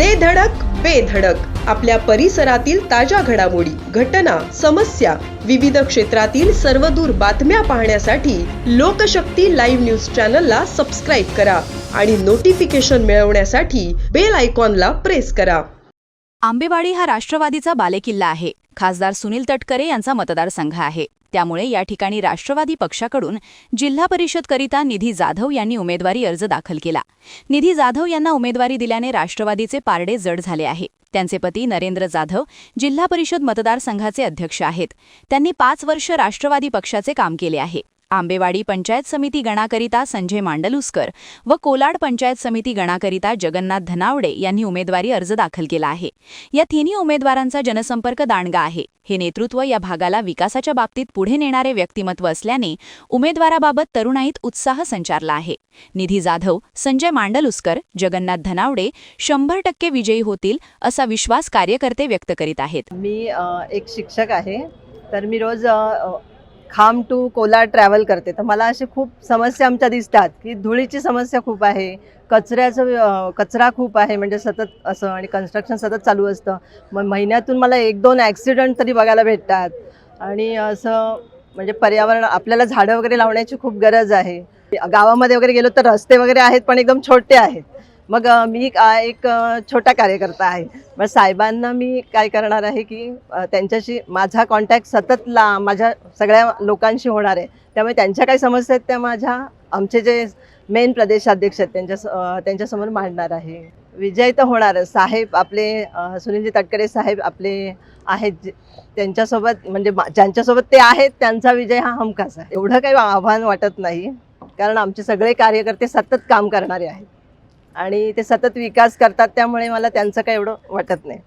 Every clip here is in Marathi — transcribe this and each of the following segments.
दे धडक बेधडक आपल्या परिसरातील ताज्या घडामोडी घटना समस्या विविध क्षेत्रातील सर्वदूर बातम्या पाहण्यासाठी लोकशक्ती लाईव्ह न्यूज चॅनलला सबस्क्राईब करा आणि नोटिफिकेशन मिळवण्यासाठी बेल आयकॉनला प्रेस करा. आंबेवाडी हा राष्ट्रवादीचा बालेकिल्ला आहे. खासदार सुनील तटकरे यांचा मतदारसंघ आहे. त्यामुळे या ठिकाणी राष्ट्रवादी पक्षाकडून जिल्हा परिषदकरिता निधी जाधव यांनी उमेदवारी अर्ज दाखल केला. निधी जाधव यांना उमेदवारी दिल्याने राष्ट्रवादीचे पारडे जड झाले आहे. त्यांचे पती नरेंद्र जाधव जिल्हा परिषद मतदारसंघाचे अध्यक्ष आहेत. त्यांनी पाच वर्ष राष्ट्रवादी पक्षाचे काम केले आहे. आंबेवाडी पंचायत समिती गणाकरिता संजय मांडलुसकर व कोलाड पंचायत समिती गणाकरिता जगन्नाथ धनावडे यांनी उमेदवारी अर्ज दाखल केला आहे. या तिन्ही उमेदवारांचा जनसंपर्क दांडगा आहे. हे नेतृत्व या भागाला विकासाच्या बाबतीत पुढे नेणारे व्यक्तिमत्व असल्याने उमेदवाराबाबत तरुणाईत उत्साह संचारला आहे. निधी जाधव संजय मांडलुसकर जगन्नाथ धनावडे शंभर टक्के विजयी होतील असा विश्वास कार्यकर्ते व्यक्त करीत आहेत. मी एक शिक्षक आहे. तर मी रोज खाम टू कोला ट्रॅव्हल करते. तर मला असे खूप समस्या आमच्या दिसतात की धुळीची समस्या खूप आहे कचऱ्याचं कचरा खूप आहे म्हणजे सतत असं आणि कन्स्ट्रक्शन सतत चालू असतं. मग महिन्यातून मला एक दोन ॲक्सिडेंट तरी बघायला भेटतात. आणि असं म्हणजे पर्यावरण आपल्याला झाडं वगैरे लावण्याची खूप गरज आहे. गावामध्ये वगैरे गेलो तर रस्ते वगैरे आहेत पण एकदम छोटे आहेत. मग मी एक छोटा कार्यकर्ता आहे. मग साहेबांना मी काय करणार आहे की त्यांच्याशी माझा कॉन्टॅक्ट सतत ला माझ्या सगळ्या लोकांशी होणार आहे. त्यामुळे त्यांच्या काही समस्या आहेत त्या माझ्या आमचे जे मेन प्रदेशाध्यक्ष आहेत त्यांच्या त्यांच्यासमोर मांडणार आहे. विजय तर होणारच साहेब आपले सुनीलजी तटकरे साहेब आपले आहेत. जे- त्यांच्यासोबत म्हणजे मा- ज्यांच्यासोबत ते आहेत त्यांचा विजय हा हमखास आहे. एवढं काही आव्हान वाटत नाही. कारण आमचे सगळे कार्यकर्ते सतत काम करणारे आहेत. आणि ते सतत विकास करतात त्यामुळे मला त्यांचं काही एवढं वाटत नाही.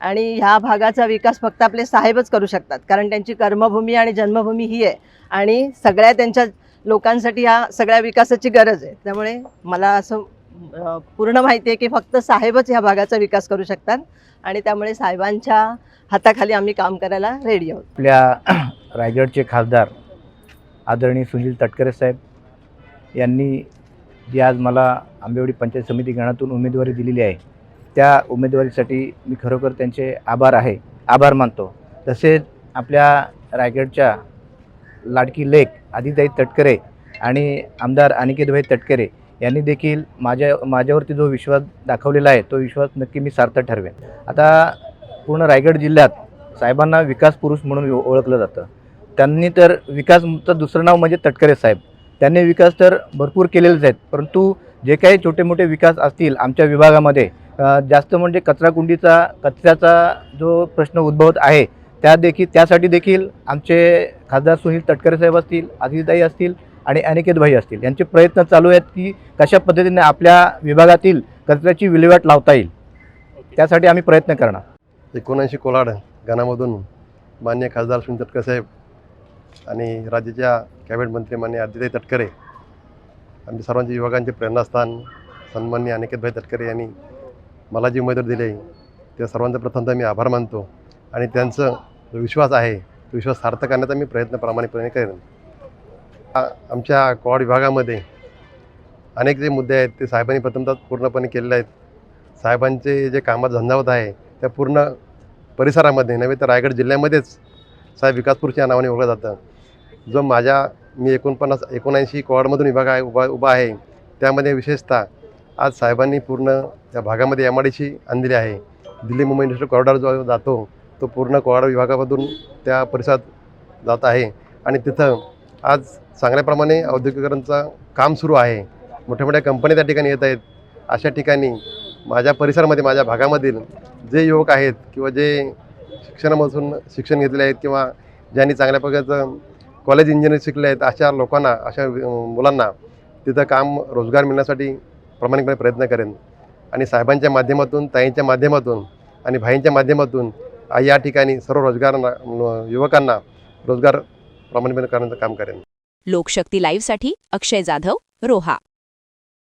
आणि ह्या भागाचा विकास फक्त आपले साहेबच करू शकतात कारण त्यांची कर्मभूमी आणि जन्मभूमी ही आहे. आणि सगळ्या त्यांच्या लोकांसाठी ह्या सगळ्या विकासाची गरज आहे. त्यामुळे मला असं पूर्ण माहिती आहे की फक्त साहेबच ह्या भागाचा विकास करू शकतात. आणि त्यामुळे साहेबांच्या हाताखाली आम्ही काम करायला रेडी आहोत. आपल्या रायगडचे खासदार आदरणीय सुनील तटकरे साहेब यांनी जी आज मला आंबेवाडी पंचायत समिती गणातून उमेदवारी दिलेली आहे त्या उमेदवारीसाठी मी खरोखर त्यांचे आभार आहे आभार मानतो. तसेच आपल्या रायगडच्या लाडकी लेख आदिताई तटकरे आणि आमदार अनिकेतभाई तटकरे यांनी देखील माझ्या माझ्यावरती जो विश्वास दाखवलेला आहे तो विश्वास नक्की मी सार्थ ठरवेन. आता पूर्ण रायगड जिल्ह्यात साहेबांना विकास पुरुष म्हणून ओ- ओळखलं जातं. त्यांनी तर विकासचं दुसरं नाव म्हणजे तटकरे साहेब. त्यांनी विकास तर भरपूर केलेलेच आहेत परंतु जे काही छोटे मोठे विकास असतील आमच्या विभागामध्ये जास्त म्हणजे कचराकुंडीचा कचऱ्याचा जो प्रश्न उद्भवत आहे त्या देखील त्यासाठी देखील आमचे खासदार सुनील तटकरे साहेब असतील आदिताई असतील आणि अनिकेतभाई असतील. यांचे प्रयत्न चालू आहेत की कशा पद्धतीने आपल्या विभागातील कचऱ्याची विल्हेवाट लावता येईल. त्यासाठी आम्ही प्रयत्न करणार. एकोणऐंशी कोलाड गणामधून मान्य खासदार सुनील तटकरे साहेब. आणि राज्याच्या कॅबिनेट मंत्री मान्य आदित्य तटकरे आमच्या सर्वांच्या विभागांचे प्रेरणास्थान सन्मान्य अनिकेतभाई तटकरे यांनी मला जी उमेदवारी दिली आहे त्या सर्वांचा प्रथमतः मी आभार मानतो आणि त्यांचं जो विश्वास आहे तो विश्वास सार्थ करण्याचा मी प्रयत्न प्रामाणिकपणे करेन. आमच्या क्वाड विभागामध्ये अनेक जे मुद्दे आहेत ते साहेबांनी प्रथमतः पूर्णपणे केलेले आहेत. साहेबांचे जे कामात झंझावत आहे त्या पूर्ण परिसरामध्ये नव्हे तर रायगड जिल्ह्यामध्येच साहेब विकासपूरच्या या नावाने ओळखलं जातं. जो माझ्या मी एकोणपन्नास एकोणऐंशी कॉडमधून विभाग आहे उभा उभा आहे त्यामध्ये विशेषतः आज साहेबांनी पूर्ण त्या भागामध्ये एम आय डी सी आणलेली आहे. दिल्ली मुंबई इंडस्ट्रियल कॉरिडॉर जो जातो तो पूर्ण कॉरिडॉर विभागामधून त्या परिसरात जात आहे. आणि तिथं आज चांगल्याप्रमाणे औद्योगिकरणचं काम सुरू आहे. मोठ्या मोठ्या कंपन्या त्या ठिकाणी येत आहेत. अशा ठिकाणी माझ्या परिसरामध्ये माझ्या भागामधील जे युवक आहेत किंवा जे शिक्षणामधून शिक्षण घेतले आहेत किंवा ज्यांनी चांगल्या प्रकारचं कॉलेज इंजिनिअरिंग शिकले आहेत अशा लोकांना अशा मुलांना तिथं काम रोजगार मिळण्यासाठी प्रामाणिकपणे प्रयत्न करेन. आणि साहेबांच्या माध्यमातून ताईंच्या माध्यमातून आणि भाईंच्या माध्यमातून या ठिकाणी सर्व रोजगार युवकांना रोजगार प्रामाणिकपणे करण्याचं काम करेन. लोकशक्ती लाईव्हसाठी अक्षय जाधव रोहा.